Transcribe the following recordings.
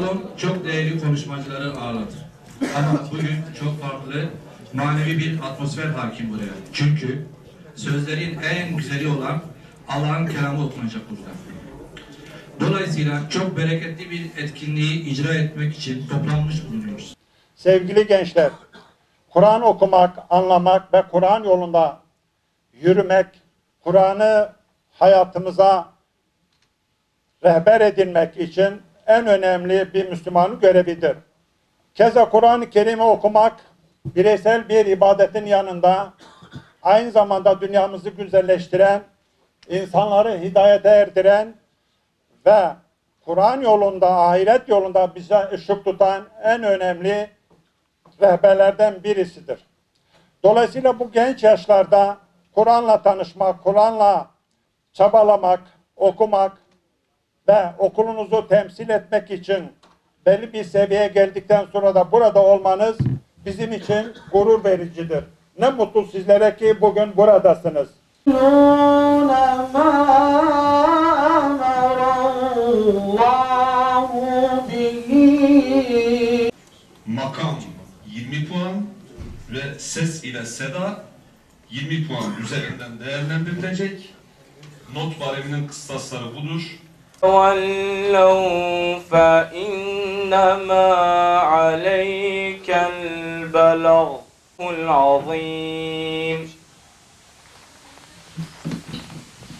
salon çok değerli konuşmacıları ağırladı. Ama bugün çok farklı, manevi bir atmosfer hakim buraya. Çünkü sözlerin en güzeli olan Allah'ın kelamı okunacak burada. Dolayısıyla çok bereketli bir etkinliği icra etmek için toplanmış bulunuyoruz. Sevgili gençler, Kur'an okumak, anlamak ve Kur'an yolunda yürümek, Kur'an'ı hayatımıza rehber edinmek için en önemli bir Müslümanın görevidir. Keza Kur'an-ı Kerim'i okumak bireysel bir ibadetin yanında aynı zamanda dünyamızı güzelleştiren, insanları hidayete erdiren ve Kur'an yolunda, ahiret yolunda bize ışık tutan en önemli rehberlerden birisidir. Dolayısıyla bu genç yaşlarda Kur'an'la tanışmak, Kur'an'la çabalamak, okumak ve okulunuzu temsil etmek için belli bir seviyeye geldikten sonra da burada olmanız bizim için gurur vericidir. Ne mutlu sizlere ki bugün buradasınız. makam 20 puan ve ses ile seda 20 puan üzerinden değerlendirilecek. Not bareminin kıstasları budur. تولوا فإنما عليك البلاغ العظيم.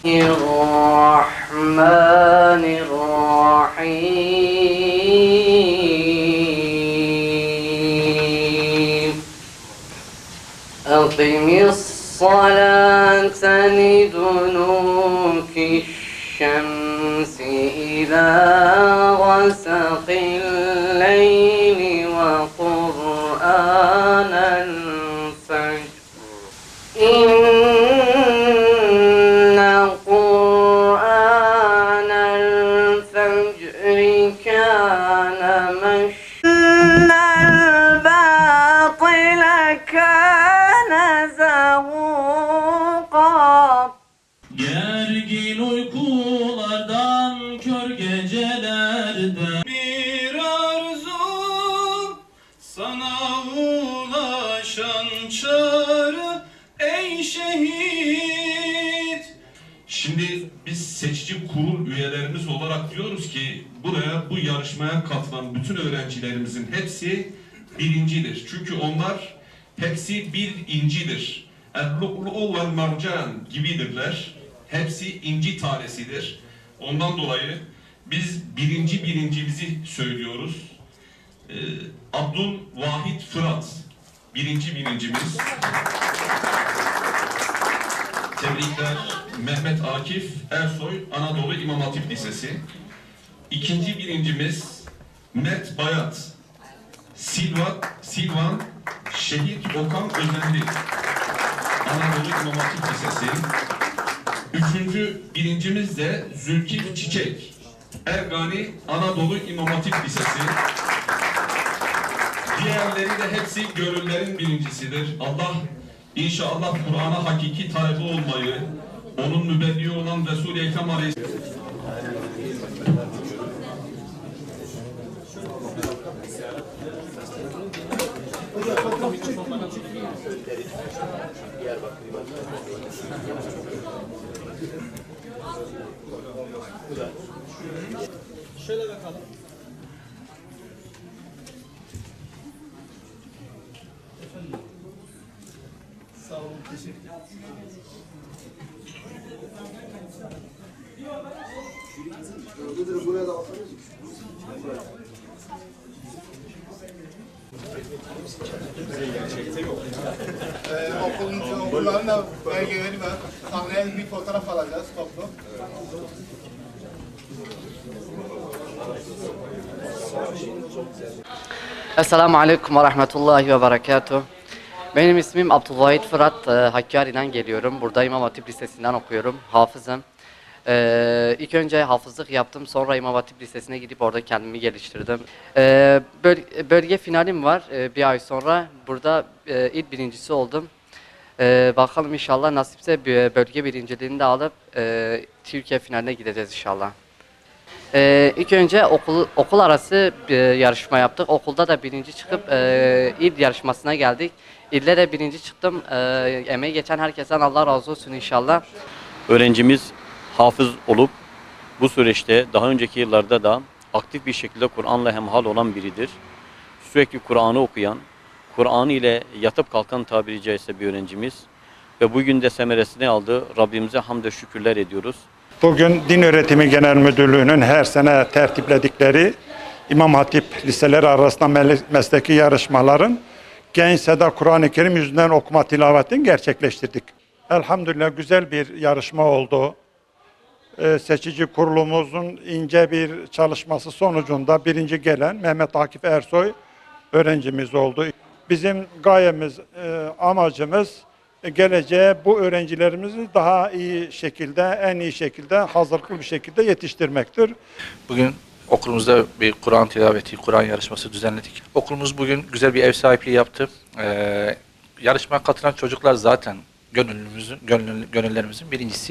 الرحمن الرحيم. أقم الصلاة لدنوك الشمس. إلى غسق الليل وقرآن الفجر. إن قرآن الفجر كان seçici kurul üyelerimiz olarak diyoruz ki buraya bu yarışmaya katılan bütün öğrencilerimizin hepsi birincidir. Çünkü onlar hepsi bir incidir. El-lu'lu'u vel marcan gibidirler. Hepsi inci tanesidir. Ondan dolayı biz birinci birincimizi söylüyoruz. Ee, Abdülvahit Fırat birinci birincimiz. Tebrikler Mehmet Akif Ersoy Anadolu İmam Hatip Lisesi. İkinci birincimiz Mert Bayat Silva, Silvan Şehit Okan Özenli Anadolu İmam Hatip Lisesi. Üçüncü birincimiz de Zülkif Çiçek Ergani Anadolu İmam Hatip Lisesi. Diğerleri de hepsi gönüllerin birincisidir. Allah inşallah Kur'an'a hakiki talebi olmayı, onun mübelliği olan Resul-i Ekrem Aleyhisselam Ee, okulun okulların da belgeleri var. Sahneye bir fotoğraf alacağız toplu. Esselamu Aleyküm ve Rahmetullahi ve Berekatuhu. Benim ismim Abdülvahit Fırat, e, Hakkari'den geliyorum. Burada İmam Hatip Lisesi'nden okuyorum, hafızım. E, ilk önce hafızlık yaptım, sonra İmam Hatip Lisesi'ne gidip orada kendimi geliştirdim. E, böl- bölge finalim var e, bir ay sonra. Burada e, il birincisi oldum. E, bakalım inşallah nasipse bir bölge birinciliğini de alıp e, Türkiye finaline gideceğiz inşallah. Ee, ilk önce okul okul arası bir yarışma yaptık. Okulda da birinci çıkıp e, il yarışmasına geldik. İlde de birinci çıktım. E, emeği geçen herkesten Allah razı olsun inşallah. öğrencimiz hafız olup bu süreçte daha önceki yıllarda da aktif bir şekilde Kur'an'la hemhal olan biridir. Sürekli Kur'an'ı okuyan, Kur'an ile yatıp kalkan tabiri caizse bir öğrencimiz ve bugün de semeresini aldı. Rabbimize hamd şükürler ediyoruz. Bugün Din Öğretimi Genel Müdürlüğü'nün her sene tertipledikleri İmam Hatip liseleri arasında mesleki yarışmaların Gençse'de Kur'an-ı Kerim yüzünden okuma tilavetini gerçekleştirdik. Elhamdülillah güzel bir yarışma oldu. Ee, seçici kurulumuzun ince bir çalışması sonucunda birinci gelen Mehmet Akif Ersoy öğrencimiz oldu. Bizim gayemiz, e, amacımız e, geleceğe bu öğrencilerimizi daha iyi şekilde, en iyi şekilde, hazırlıklı bir şekilde yetiştirmektir. Bugün okulumuzda bir Kur'an tilaveti, Kur'an yarışması düzenledik. Okulumuz bugün güzel bir ev sahipliği yaptı. Ee, yarışmaya katılan çocuklar zaten gönlümüzün, gönül, gönüllerimizin birincisi.